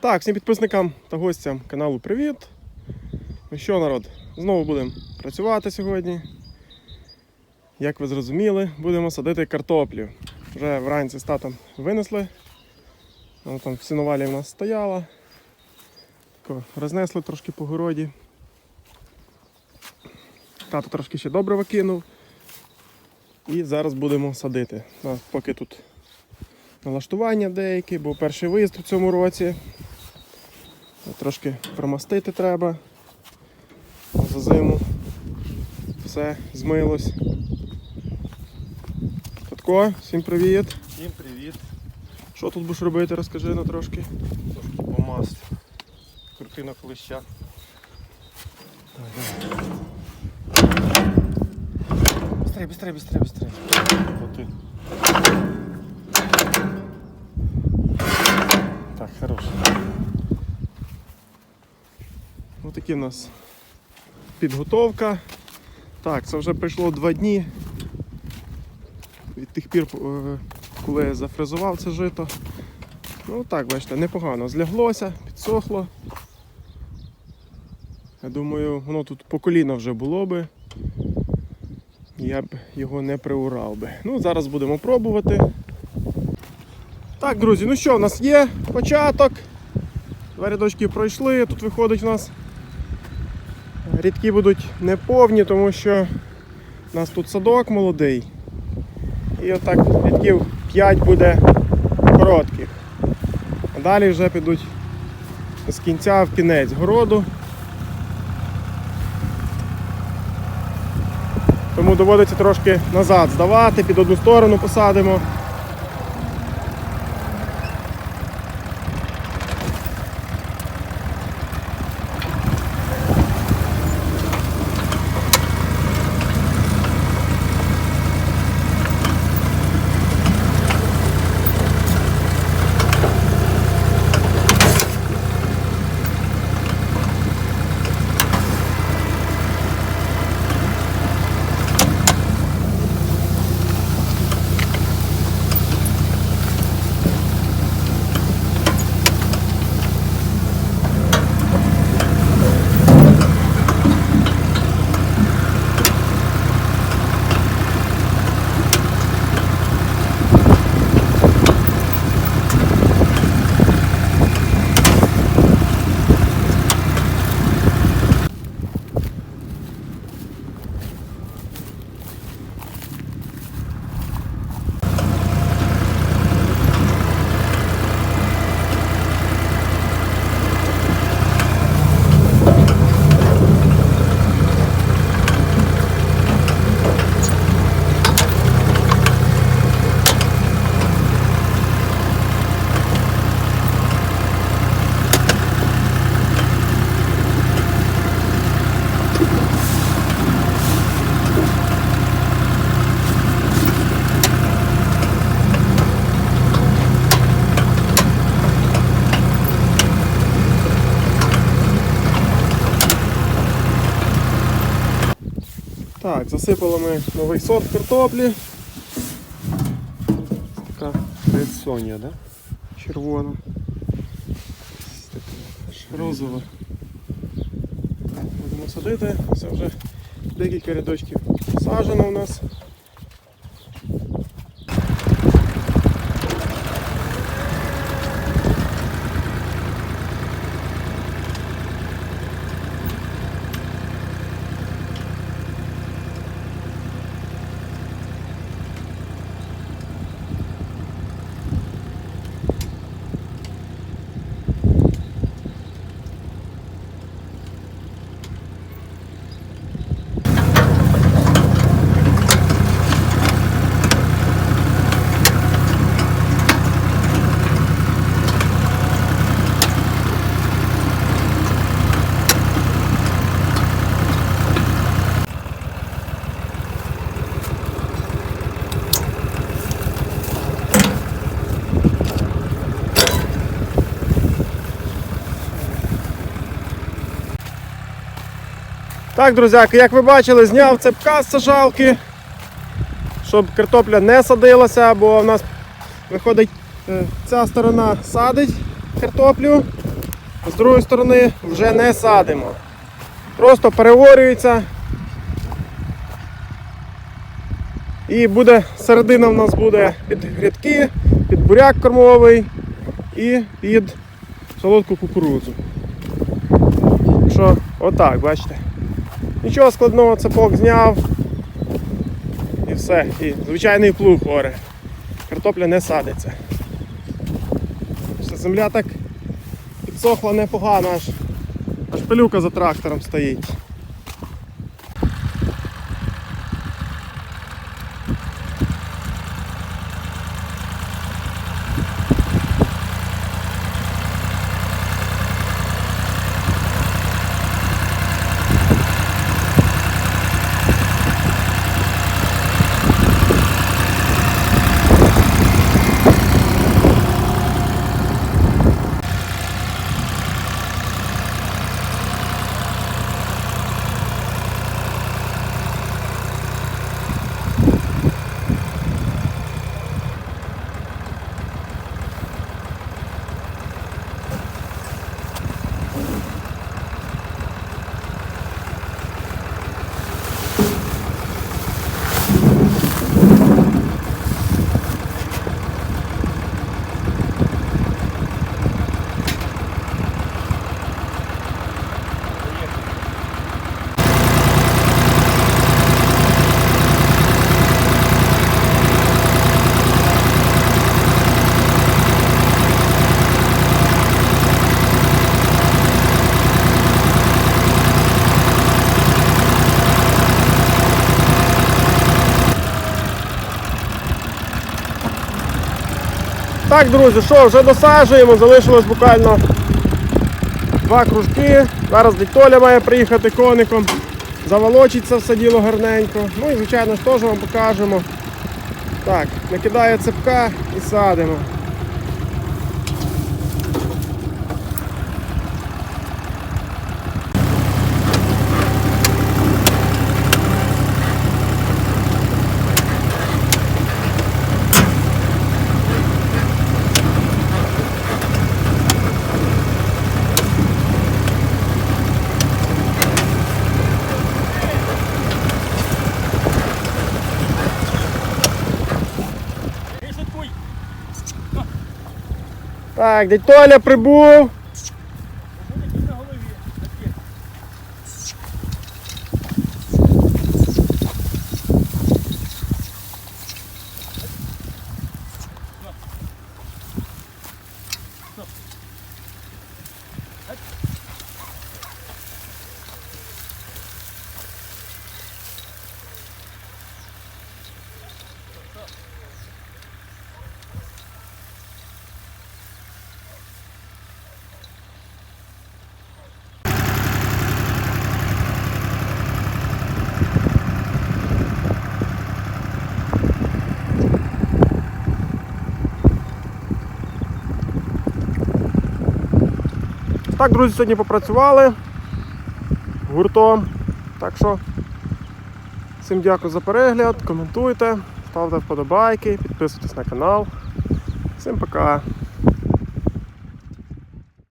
Так, всім підписникам та гостям каналу привіт. Ну що, народ, знову будемо працювати сьогодні. Як ви зрозуміли, будемо садити картоплю. Вже вранці з татом винесли. Вона там в сіновалі в нас стояла. Рознесли трошки по городі. Тато трошки ще добрива кинув. І зараз будемо садити. Ну, поки тут налаштування деякі, бо перший виїзд у цьому році. Трошки промастити треба. За зиму все змилось. Татко, всім привіт. Всім привіт. Що тут будеш робити, розкажи на трошки. Трошки помаст. Крутина клеща. Быстрей, быстрей, быстрей, быстрей. Вот ты. Так, хорош. такі в нас підготовка. Так, це вже пройшло два дні. Від тих пір, е, коли я зафрезував це жито. Ну так, бачите, непогано. Зляглося, підсохло. Я думаю, воно тут по коліна вже було би. Я б його не приурав би. Ну, зараз будемо пробувати. Так, друзі, ну що, у нас є початок. Два рядочки пройшли, тут виходить у нас рідки будуть неповні, тому що у нас тут садок молодий. І отак рядків 5 буде коротких. А далі вже підуть з кінця в кінець городу. Тому доводиться трошки назад здавати, під одну сторону посадимо. Так, засипали ми новий сорт картоплі. Така Соня, да? червона. Розова. Будемо садити. Це вже декілька рядочків сажено у нас. Так, друзяки, як ви бачили, зняв цепка з сажалки, щоб картопля не садилася, бо в нас виходить е, ця сторона садить картоплю, З другої сторони вже не садимо. Просто переворюється. І буде середина в нас буде під грядки, під буряк кормовий і під солодку кукурудзу. Так що, отак, бачите. Нічого складного, цепок зняв. І все. І звичайний плуг оре. Картопля не садиться. Земля так підсохла непогано, аж, аж пилюка за трактором стоїть. Так, друзі, що, вже досаджуємо, залишилось буквально два кружки. Зараз дядь має приїхати коником, заволочиться все діло гарненько. Ну і звичайно ж теж вам покажемо. Так, накидає цепка і садимо. Так, дядь Толя прибув. Так, друзі, сьогодні попрацювали гуртом. Так що всім дякую за перегляд, коментуйте, ставте вподобайки, підписуйтесь на канал. Всім пока!